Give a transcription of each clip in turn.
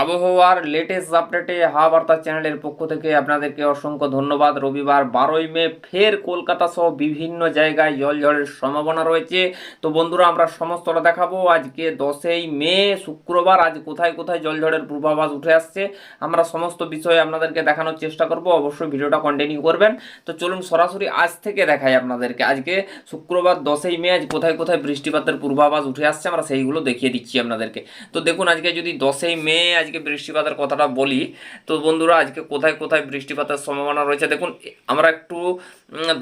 আবহাওয়ার লেটেস্ট আপডেটে হাওয়া চ্যানেলের পক্ষ থেকে আপনাদেরকে অসংখ্য ধন্যবাদ। রবিবার বারোই মে ফের কলকাতা সহ বিভিন্ন জায়গায় জলঝড়ের সম্ভাবনা রয়েছে। তো বন্ধুরা, আমরা সমস্তটা দেখাবো। আজকে দশই মে, শুক্রবার, আজ কোথায় কোথায় জলঝড়ের পূর্বাভাস উঠে আসছে, আমরা সমস্ত বিষয়ে আপনাদেরকে দেখানোর চেষ্টা করব। অবশ্যই ভিডিওটা কন্টিনিউ করবেন। তো চলুন সরাসরি আজ থেকে দেখাই আপনাদেরকে। আজকে শুক্রবার দশই মে, আজ কোথায় কোথায় বৃষ্টিপাতের পূর্বাভাস উঠে আসছে, আমরা সেইগুলো দেখিয়ে দিচ্ছি আপনাদেরকে। তো দেখুন, আজকে যদি দশই মে আজকে বৃষ্টিপাতের কথাটা বলি। তো বন্ধুরা, আজকে কোথায় কোথায় বৃষ্টিপাতের সম্ভাবনা রয়েছে? দেখুন, আমরা একটু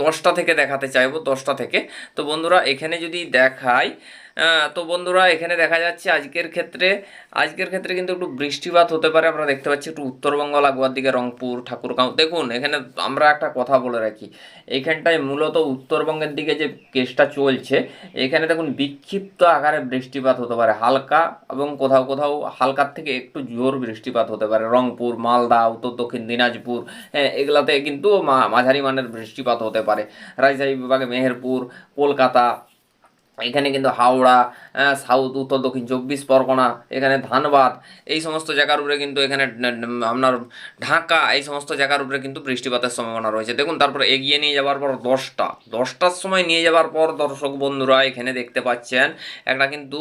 দশটা থেকে দেখাতে চাইব, দশটা থেকে। তো বন্ধুরা, এখানে যদি দেখাই তো বন্ধুরা, এখানে দেখা যাচ্ছে আজকের ক্ষেত্রে আজকের ক্ষেত্রে কিন্তু একটু বৃষ্টিপাত হতে পারে। আমরা দেখতে পাচ্ছি একটু উত্তরবঙ্গ, লাগোয়ার দিকে, রংপুর, ঠাকুরগাঁও। দেখুন, এখানে আমরা একটা কথা বলে রাখি। এখানটায় মূলত উত্তরবঙ্গের দিকে যে কেসটা চলছে, এখানে দেখুন, বিক্ষিপ্ত আকারে বৃষ্টিপাত হতে পারে। হালকা এবং কোথাও কোথাও হালকার থেকে একটু জোর বৃষ্টিপাত হতে পারে। রংপুর, মালদা, উত্তর দক্ষিণ দিনাজপুর হ্যাঁ এগুলাতে কিন্তু মাঝারি মানের বৃষ্টিপাত হতে পারে। রাজশাহী বিভাগে মেহেরপুর, কলকাতা এখানে কিন্তু হাওড়া সাউথ উত্তর, দক্ষিণ, চব্বিশ পরগনা, এখানে ধানবাদ, এই সমস্ত জায়গার উপরে কিন্তু এখানে আপনার ঢাকা, এই সমস্ত জায়গার উপরে কিন্তু বৃষ্টিপাতের সম্ভাবনা রয়েছে। দেখুন, তারপর এগিয়ে নিয়ে যাওয়ার পর দশটা, দশটার সময় নিয়ে যাওয়ার পর দর্শক বন্ধুরা এখানে দেখতে পাচ্ছেন, একটা কিন্তু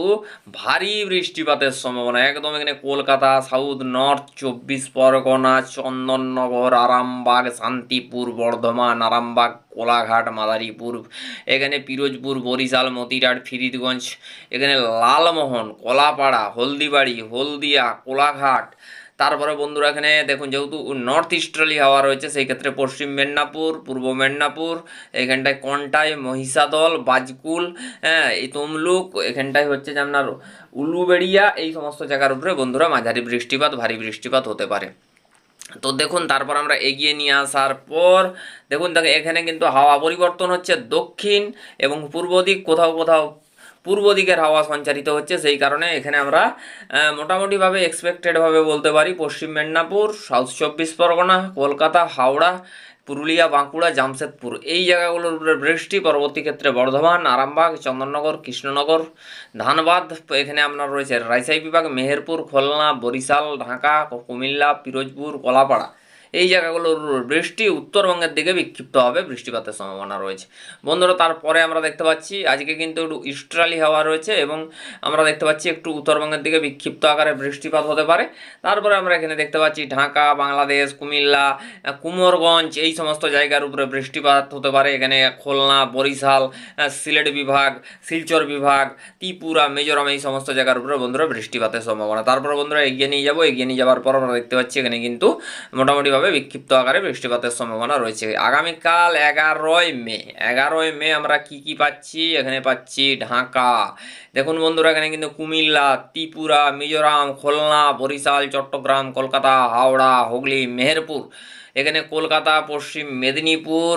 ভারী বৃষ্টিপাতের সম্ভাবনা। একদম এখানে কলকাতা সাউথ নর্থ চব্বিশ পরগনা, চন্দননগর, আরামবাগ, শান্তিপুর, বর্ধমান, আরামবাগ কোলাঘাট, মাদারীপুর, এখানে পিরোজপুর, বরিশাল, মতিরাট, ফিরিদগঞ্জ, এখানে লালমোহন, কলাপাড়া, হলদিবাড়ি, হলদিয়া, কোলাঘাট। তারপরে বন্ধুরা এখানে দেখুন যেহেতু নর্থ ইস্টার্লি হাওয়া রয়েছে, সেই ক্ষেত্রে পশ্চিম মেদিনীপুর, পূর্ব মেদিনীপুর, এখানটায় কন্টাই, মহিষাদল, বাজকুল হ্যাঁ এই তমলুক, এখানটায় হচ্ছে যে আপনার উলুবেড়িয়া, এই সমস্ত জায়গার উপরে বন্ধুরা মাঝারি বৃষ্টিপাত, ভারী বৃষ্টিপাত হতে পারে। তো দেখুন, তারপর আমরা এগিয়ে নিয়ে আসার পর, দেখুন দেখ এখানে কিন্তু হাওয়া পরিবর্তন হচ্ছে দক্ষিণ এবং পূর্ব দিক, কোথাও কোথাও পূর্ব দিকের হাওয়া সঞ্চারিত হচ্ছে। সেই কারণে এখানে আমরা মোটামুটিভাবে এক্সপেক্টেডভাবে বলতে পারি পশ্চিম মেদিনীপুর সাউথ চব্বিশ পরগনা, কলকাতা, হাওড়া পুরুলিয়া, বাঁকুড়া, জামশেদপুর। এই জায়গাগুলোর উপরে বৃষ্টি পরবর্তী ক্ষেত্রে বর্ধমান, আরামবাগ, চন্দননগর, কৃষ্ণনগর, ধানবাদ, এখানে আপনার রয়েছে রাজশাহী বিভাগ, মেহেরপুর, খুলনা, বরিশাল, ঢাকা, কুমিল্লা, পিরোজপুর কলাপাড়া এই জায়গাগুলোর বৃষ্টি উত্তরবঙ্গের দিকে বিক্ষিপ্তভাবে বৃষ্টিপাতের সম্ভাবনা রয়েছে। বন্ধুরা, তারপরে আমরা দেখতে পাচ্ছি, আজকে কিন্তু একটু ইস্টার্লি হাওয়া রয়েছে এবং আমরা দেখতে পাচ্ছি একটু উত্তরবঙ্গের দিকে বিক্ষিপ্ত আকারে বৃষ্টিপাত হতে পারে। তারপরে আমরা এখানে দেখতে পাচ্ছি ঢাকা, বাংলাদেশ, কুমিল্লা কুমোরগঞ্জ, এই সমস্ত জায়গার উপরে বৃষ্টিপাত হতে পারে। এখানে খুলনা, বরিশাল সিলেট বিভাগ, শিলচর বিভাগ, ত্রিপুরা, মিজোরাম, এই সমস্ত জায়গার উপরে বন্ধুরা বৃষ্টিপাতের সম্ভাবনা। তারপরে বন্ধুরা এগিয়ে নিয়ে যাব। এগিয়ে নিয়ে যাওয়ার পর আমরা দেখতে পাচ্ছি এখানে কিন্তু মোটামুটিভাবে বিক্ষিপ্ত আকারে বৃষ্টিপাতের সম্ভাবনা রয়েছে। আগামীকাল এগারোই মে। এগারোই মে আমরা কি কি পাচ্ছি? এখানে পাচ্ছি ঢাকা। দেখুন বন্ধুরা, এখানে কিন্তু কুমিল্লা, ত্রিপুরা, মিজোরাম, খুলনা, বরিশাল, চট্টগ্রাম, কলকাতা, হাওড়া, হুগলি, মেহেরপুর এখানে কলকাতা পশ্চিম মেদিনীপুর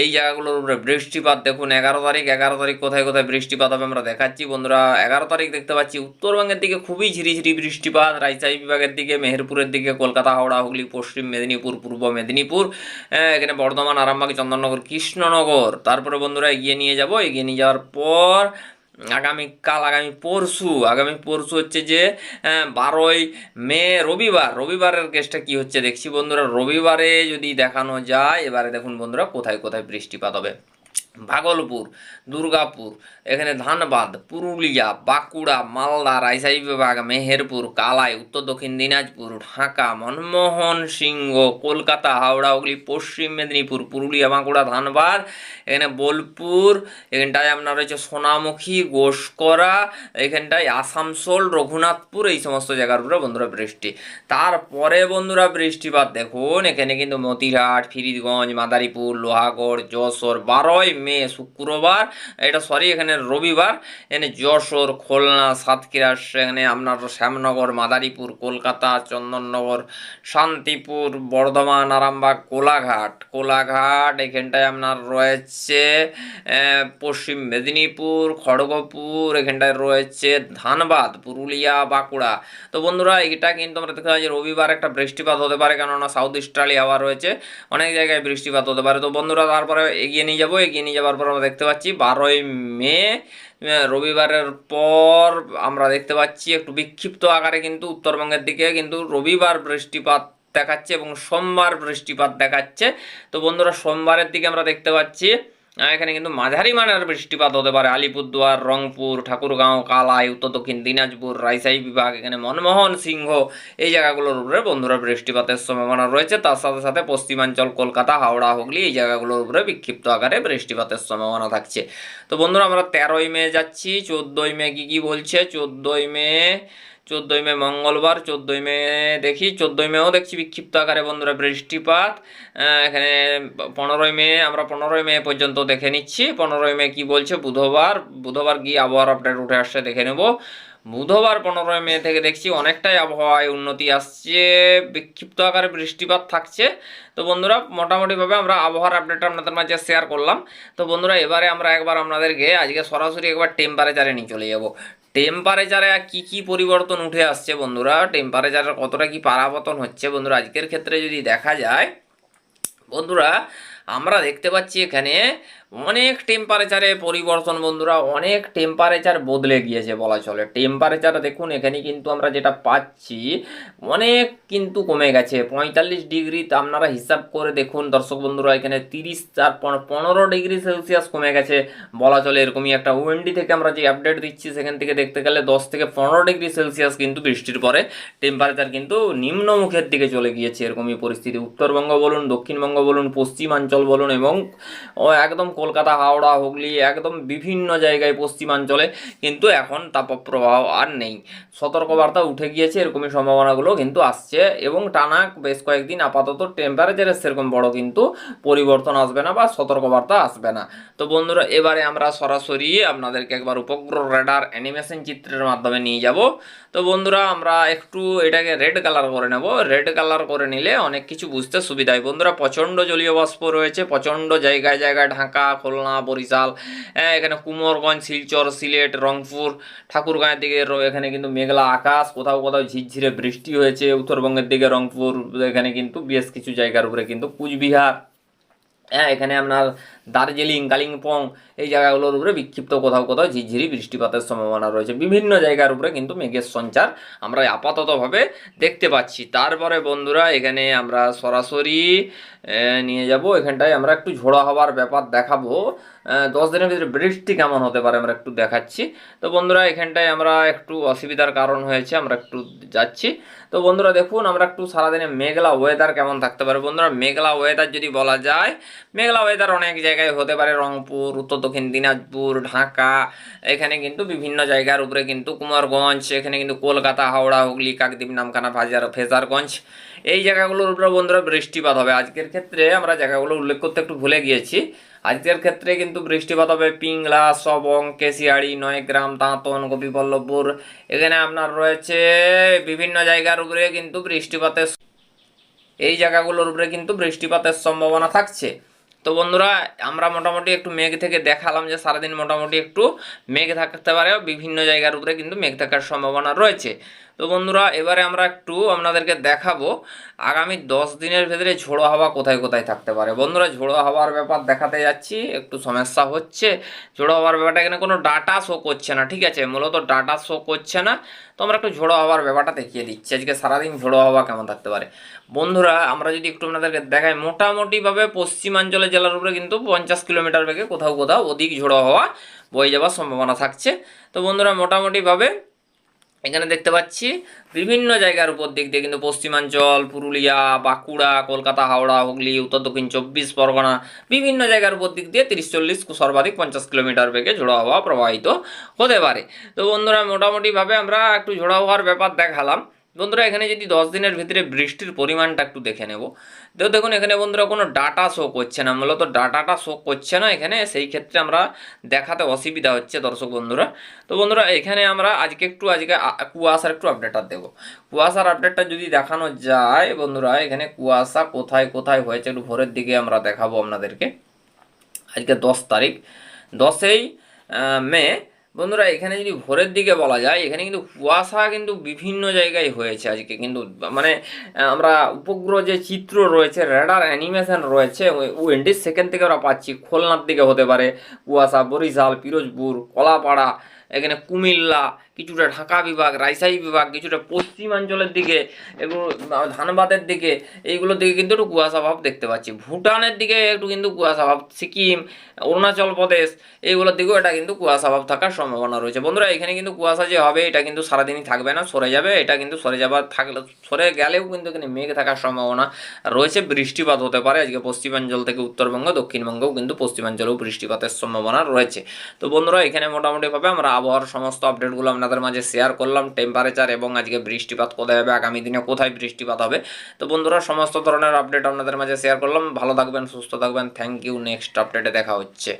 এই জায়গাগুলোর উপরে বৃষ্টিপাত। দেখুন এগারো তারিখ এগারো তারিখ কোথায় কোথায় বৃষ্টিপাত হবে আমরা দেখাচ্ছি। বন্ধুরা এগারো তারিখ দেখতে পাচ্ছি উত্তরবঙ্গের দিকে খুবই ঝিরিঝিরি বৃষ্টিপাত। রাজশাহী বিভাগের দিকে মেহেরপুরের দিকে কলকাতা হাওড়া হুগলি পশ্চিম মেদিনীপুর পূর্ব মেদিনীপুর হ্যাঁ, এখানে বর্ধমান আরামবাগ চন্দননগর কৃষ্ণনগর। তারপরে বন্ধুরা এগিয়ে নিয়ে যাব। এগিয়ে নিয়ে যাওয়ার পর আগামীকাল আগামী পরশু আগামী পরশু হচ্ছে যে বারোই মে, রবিবার। রবিবারের কেসটা কি হচ্ছে দেখছি বন্ধুরা? রবিবারে যদি দেখানো যায়, এবারে দেখুন বন্ধুরা কোথায় কোথায় বৃষ্টিপাত হবে। ভাগলপুর, দুর্গাপুর এখানে ধানবাদ, পুরুলিয়া, বাঁকুড়া, মালদা, রাজশাহী বিভাগ, মেহেরপুর, কালাই, উত্তর দক্ষিণ দিনাজপুর, ঢাকা, মনমোহন সিংহ, কলকাতা, হাওড়া, হুগলি, পশ্চিম মেদিনীপুর, পুরুলিয়া, বাঁকুড়া, ধানবাদ, এখানে বোলপুর, এখানটায় আপনার রয়েছে সোনামুখী, গোসকরা, এখানটায় আসানসোল, রঘুনাথপুর, এই সমস্ত জায়গার উপরে বন্ধুরা বৃষ্টি। তারপরে বন্ধুরা বৃষ্টিপাত দেখুন, এখানে কিন্তু মতিহাট ফিরিদগঞ্জ মাদারীপুর, লোহাগড়, যশোর, বারোই মে, শুক্রবার, এটা সরি, এখানে রবিবার এখানে যশোর, খুলনা, সাতক্ষীরা, সেখানে আপনার শ্যামনগর, মাদারীপুর, কলকাতা, চন্দননগর, শান্তিপুর, বর্ধমান, আরামবাগ, কোলাঘাট। কোলাঘাট, এখানটায় আপনার রয়েছে পশ্চিম মেদিনীপুর, খড়গপুর, এখানটায় রয়েছে ধানবাদ, পুরুলিয়া, বাঁকুড়া। তো বন্ধুরা, এটা কিন্তু আমরা দেখতে পাচ্ছি রবিবার একটা বৃষ্টিপাত হতে পারে, কেননা সাউথ ইস্টার্লি হাওয়া রয়েছে, অনেক জায়গায় বৃষ্টিপাত হতে পারে। তো বন্ধুরা, তারপরে এগিয়ে নিয়ে যাব, এগিয়ে নিয়ে যাওয়ার পর আমরা দেখতে পাচ্ছি বারোই মে রবিবারের পর আমরা দেখতে পাচ্ছি একটু বিক্ষিপ্ত আকারে কিন্তু উত্তরবঙ্গের দিকে কিন্তু রবিবার বৃষ্টিপাত দেখাচ্ছে এবং সোমবার বৃষ্টিপাত দেখাচ্ছে। তো বন্ধুরা, সোমবারের দিকে আমরা দেখতে পাচ্ছি এখানে কিন্তু মাঝারি মানের বৃষ্টিপাত হতে পারে। আলিপুরদুয়ার, রংপুর, ঠাকুরগাঁও, কালাই, উত্তর দক্ষিণ দিনাজপুর রাজশাহী বিভাগ, এখানে মনমোহন সিংহ, এই জায়গাগুলোর উপরে বন্ধুরা বৃষ্টিপাতের সম্ভাবনা রয়েছে। তার সাথে সাথে পশ্চিমাঞ্চল, কলকাতা, হাওড়া, হুগলি এই জায়গাগুলোর উপরে বিক্ষিপ্ত আকারে বৃষ্টিপাতের সম্ভাবনা থাকছে। তো বন্ধুরা আমরা তেরোই মে যাচ্ছি, চোদ্দোই মে কি কি বলছে? চোদ্দোই মে চোদ্দোই মে মঙ্গলবার, চোদ্দোই মে দেখি, চোদ্দোই মেও দেখছি বিক্ষিপ্ত আকারে বন্ধুরা বৃষ্টিপাত। এখানে পনেরোই মে, আমরা পনেরোই মে পর্যন্ত দেখে নিচ্ছি। পনেরোই মে কি বলছে? বুধবার বুধবার গিয়ে আবহাওয়ার আপডেট উঠে আসছে, দেখে নেব। বুধবার পনেরোই মে থেকে দেখছি অনেকটাই আবহাওয়ায় উন্নতি আসছে, বিক্ষিপ্ত আকারে বৃষ্টিপাত থাকছে। তো বন্ধুরা, মোটামুটিভাবে আমরা আবহাওয়ার আপডেট আপনাদের মাঝে শেয়ার করলাম। তো বন্ধুরা, এবারে আমরা একবার আপনাদেরকে, আজকে সরাসরি একবার টেম্পারেচারে নিয়ে চলে যাব। টেম্পারেচারে কি কি পরিবর্তন উঠে আসছে বন্ধুরা? টেম্পারেচারের কতটা কি পারাবতন হচ্ছে বন্ধুরা? আজকের ক্ষেত্রে যদি দেখা যায়, বন্ধুরা, আমরা দেখতে পাচ্ছি এখানে অনেক টেম্পারেচারে পরিবর্তন বন্ধুরা, অনেক টেম্পারেচার বদলে গিয়েছে বলা চলে। টেম্পারেচার দেখুন, এখানে কিন্তু আমরা যেটা পাচ্ছি, অনেক কিন্তু কমে গেছে। পঁয়তাল্লিশ ডিগ্রি আপনারা হিসাব করে দেখুন, দর্শক বন্ধুরা, এখানে তিরিশ পন- পনেরো ডিগ্রি সেলসিয়াস কমে গেছে বলা চলে। এরকমই একটা ওয়েন্ডি থেকে আমরা যে আপডেট দিচ্ছি, সেখান থেকে দেখতে গেলে দশ থেকে পনেরো ডিগ্রি সেলসিয়াস কিন্তু বৃষ্টির পরে টেম্পারেচার কিন্তু নিম্নমুখের দিকে চলে গিয়েছে। এরকমই পরিস্থিতি। উত্তরবঙ্গ বলুন, দক্ষিণবঙ্গ বলুন, পশ্চিমাঞ্চল বলুন এবং একদম কলকাতা, হাওড়া, হুগলি একদম বিভিন্ন জায়গায় পশ্চিমাঞ্চলে কিন্তু এখন তাপপ্রবাহ আর নেই। সতর্কবার্তা উঠে গিয়েছে, এরকমই সম্ভাবনাগুলো কিন্তু আসছে এবং টানা বেশ কয়েকদিন আপাতত টেম্পারেচারের সেরকম বড় কিন্তু পরিবর্তন আসবে না বা সতর্কবার্তা আসবে না। তো বন্ধুরা, এবারে আমরা সরাসরি আপনাদেরকে একবার উপগ্রহ রেডার অ্যানিমেশন চিত্রের মাধ্যমে নিয়ে যাব। তো বন্ধুরা, আমরা একটু এটাকে রেড কালার করে নেব। রেড কালার করে নিলে অনেক কিছু বুঝতে সুবিধা হয়। বন্ধুরা, প্রচণ্ড জলীয় বাষ্প রয়েছে, প্রচণ্ড জায়গায় জায়গায় ঢাকা খুলনা বরিশাল হ্যাঁ, এখানে কুমোরগঞ্জ শিলচর সিলেট রংপুর ঠাকুরগাঁয়ের দিকে এখানে কিন্তু মেঘলা আকাশ কোথাও কোথাও ঝিরঝিরে বৃষ্টি হয়েছে। উত্তরবঙ্গের দিকে রংপুর এখানে কিন্তু বেশ কিছু জায়গার উপরে কিন্তু কুচবিহার হ্যাঁ এখানে আপনার দার্জিলিং কালিম্পং এই জায়গাগুলোর উপরে বিক্ষিপ্ত কোথাও কোথাও ঝিরঝিরি বৃষ্টিপাতের সম্ভাবনা রয়েছে। বিভিন্ন জায়গার উপরে কিন্তু মেঘের সঞ্চার আমরা আপাততভাবে দেখতে পাচ্ছি। তারপরে বন্ধুরা এখানে আমরা সরাসরি নিয়ে যাব। এখানটায় আমরা একটু ঝোড়ো হওয়ার ব্যাপার দেখাবো। দশ দিনের ভিতরে বৃষ্টি কেমন হতে পারে আমরা একটু দেখাচ্ছি। তো বন্ধুরা, এখানটায় আমরা একটু অসুবিধার কারণ হয়েছে, আমরা একটু যাচ্ছি। তো বন্ধুরা, দেখুন, আমরা একটু সারাদিনে মেঘলা ওয়েদার কেমন থাকতে পারে? বন্ধুরা, মেঘলা ওয়েদার যদি বলা যায়, মেঘলা ওয়েদার অনেক জায়গায় হতে পারে। রংপুর, উত্তর দক্ষিণ দিনাজপুর, ঢাকা, এখানে কিন্তু বিভিন্ন জায়গার উপরে কিন্তু কুমারগঞ্জ, এখানে কিন্তু কলকাতা, হাওড়া, হুগলি, কাকদ্বীপ, নামখানা ফাজার ফেজারগঞ্জ, এই জায়গাগুলোর উপরে বন্ধুরা বৃষ্টিপাত হবে। আজকের ক্ষেত্রে আমরা জায়গাগুলো উল্লেখ করতে একটু ভুলে গিয়েছি। আজকের ক্ষেত্রে কিন্তু বৃষ্টিপাত হবে, পিংলা, সবং, কেশিয়াড়ি, নয়গ্রাম, দাঁতন, গোপীবল্লভপুর। এখানে আপনার রয়েছে বিভিন্ন জায়গার উপরে কিন্তু বৃষ্টিপাতের এই জায়গাগুলোর উপরে কিন্তু বৃষ্টিপাতের সম্ভাবনা থাকছে। তো বন্ধুরা, আমরা মোটামুটি একটু মেঘ থেকে দেখালাম যে সারাদিন মোটামুটি একটু মেঘ থাকতে পারে, বিভিন্ন জায়গার উপরে কিন্তু মেঘ থাকার সম্ভাবনা রয়েছে। তো বন্ধুরা, এবারে আমরা একটু আপনাদেরকে দেখাবো আগামী দশ দিনের ভেতরে ঝোড়ো হাওয়া কোথায় কোথায় থাকতে পারে। বন্ধুরা, ঝোড়ো হাওয়ার ব্যাপার দেখাতে যাচ্ছি, একটু সমস্যা হচ্ছে। ঝোড়ো হাওয়ার ব্যাপারটা এখানে কোনো ডাটা শো করছে না, ঠিক আছে? মূলত ডাটা শো করছে না। তো আমরা একটু ঝোড়ো হাওয়ার ব্যাপারটা দেখিয়ে দিচ্ছি। আজকে সারাদিন ঝোড়ো হাওয়া কেমন থাকতে পারে? বন্ধুরা, আমরা যদি একটু আপনাদেরকে দেখাই, মোটামুটিভাবে পশ্চিমাঞ্চলের জেলার উপরে কিন্তু পঞ্চাশ কিলোমিটার বেগে কোথাও কোথাও অধিক ঝোড়ো হাওয়া বয়ে যাওয়ার সম্ভাবনা থাকছে। তো বন্ধুরা, মোটামুটিভাবে এখানে দেখতে পাচ্ছি বিভিন্ন জায়গার উপর দিক দিয়ে কিন্তু পশ্চিমাঞ্চল, পুরুলিয়া, বাঁকুড়া, কলকাতা, হাওড়া, হুগলি, উত্তর দক্ষিণ চব্বিশ, পরগনা বিভিন্ন জায়গার উপর দিক দিয়ে তিরিশ, চল্লিশ সর্বাধিক পঞ্চাশ কিলোমিটার বেগে ঝোড়ো হাওয়া প্রবাহিত হতে পারে। তো বন্ধুরা, মোটামুটিভাবে আমরা একটু ঝোড়ো হওয়ার ব্যাপার দেখালাম। বন্ধুরা, এখানে যদি দশ দিনের ভিতরে বৃষ্টির পরিমাণটা একটু দেখে নেব। তো দেখুন, এখানে বন্ধুরা কোনো ডাটা শো করছে না, মূলত ডাটাটা শো করছে না এখানে, সেই ক্ষেত্রে আমরা দেখাতে অসুবিধা হচ্ছে দর্শক বন্ধুরা। তো বন্ধুরা, এখানে আমরা আজকে একটু, আজকে কুয়াশার একটু আপডেটটা দেবো। কুয়াশার আপডেটটা যদি দেখানো যায়, বন্ধুরা, এখানে কুয়াশা কোথায় কোথায় হয়েছে একটু ভোরের দিকে আমরা দেখাবো আপনাদেরকে। আজকে দশ তারিখ, দশই মে বন্ধুরা, এখানে যদি ভোরের দিকে বলা যায়, এখানে কিন্তু কুয়াশা কিন্তু বিভিন্ন জায়গায় হয়েছে আজকে। কিন্তু মানে আমরা উপগ্রহ যে চিত্র রয়েছে রেডার অ্যানিমেশন রয়েছে উইন্ডিজ সেকেন্ড থেকে আমরা পাচ্ছি, খুলনার দিকে হতে পারে। কুয়াশা, বরিশাল, পিরোজপুর, কলাপাড়া, এখানে কুমিল্লা কিছুটা ঢাকা বিভাগ রাজশাহী বিভাগ কিছুটা পশ্চিমাঞ্চলের দিকে আহ, ধানবাদের দিকে এইগুলোর দিকে কিন্তু একটু কুয়াশা ভাব দেখতে পাচ্ছি। ভুটানের দিকে একটু কিন্তু কুয়াশা ভাব সিকিম অরুণাচল প্রদেশ এইগুলোর দিকেও এটা কিন্তু কুয়াশা ভাব থাকার সম্ভাবনা রয়েছে। বন্ধুরা এখানে কিন্তু কুয়াশা যে হবে এটা কিন্তু সারাদিনই থাকবে না সরে যাবে এটা কিন্তু সরে যাবার থাকলে সরে গেলেও কিন্তু এখানে মেঘ থাকার সম্ভাবনা রয়েছে বৃষ্টিপাত হতে পারে আজকে পশ্চিমাঞ্চল থেকে উত্তরবঙ্গ দক্ষিণবঙ্গেও কিন্তু পশ্চিমাঞ্চলেও বৃষ্টিপাতের সম্ভাবনা রয়েছে। তো বন্ধুরা এখানে মোটামুটিভাবে আমরা আবহাওয়ার সমস্ত আপডেটগুলো আপনাদের মাঝে শেয়ার করলাম টেম্পারেচার এবং আজকে বৃষ্টিপাত কোথায় হবে, আগামী দিনে কোথায় বৃষ্টিপাত হবে। তো বন্ধুরা, সমস্ত ধরনের আপডেট আপনাদের মাঝে শেয়ার করলাম। ভালো থাকবেন, সুস্থ থাকবেন। থ্যাংক ইউ নেক্সট আপডেটে দেখা হচ্ছে।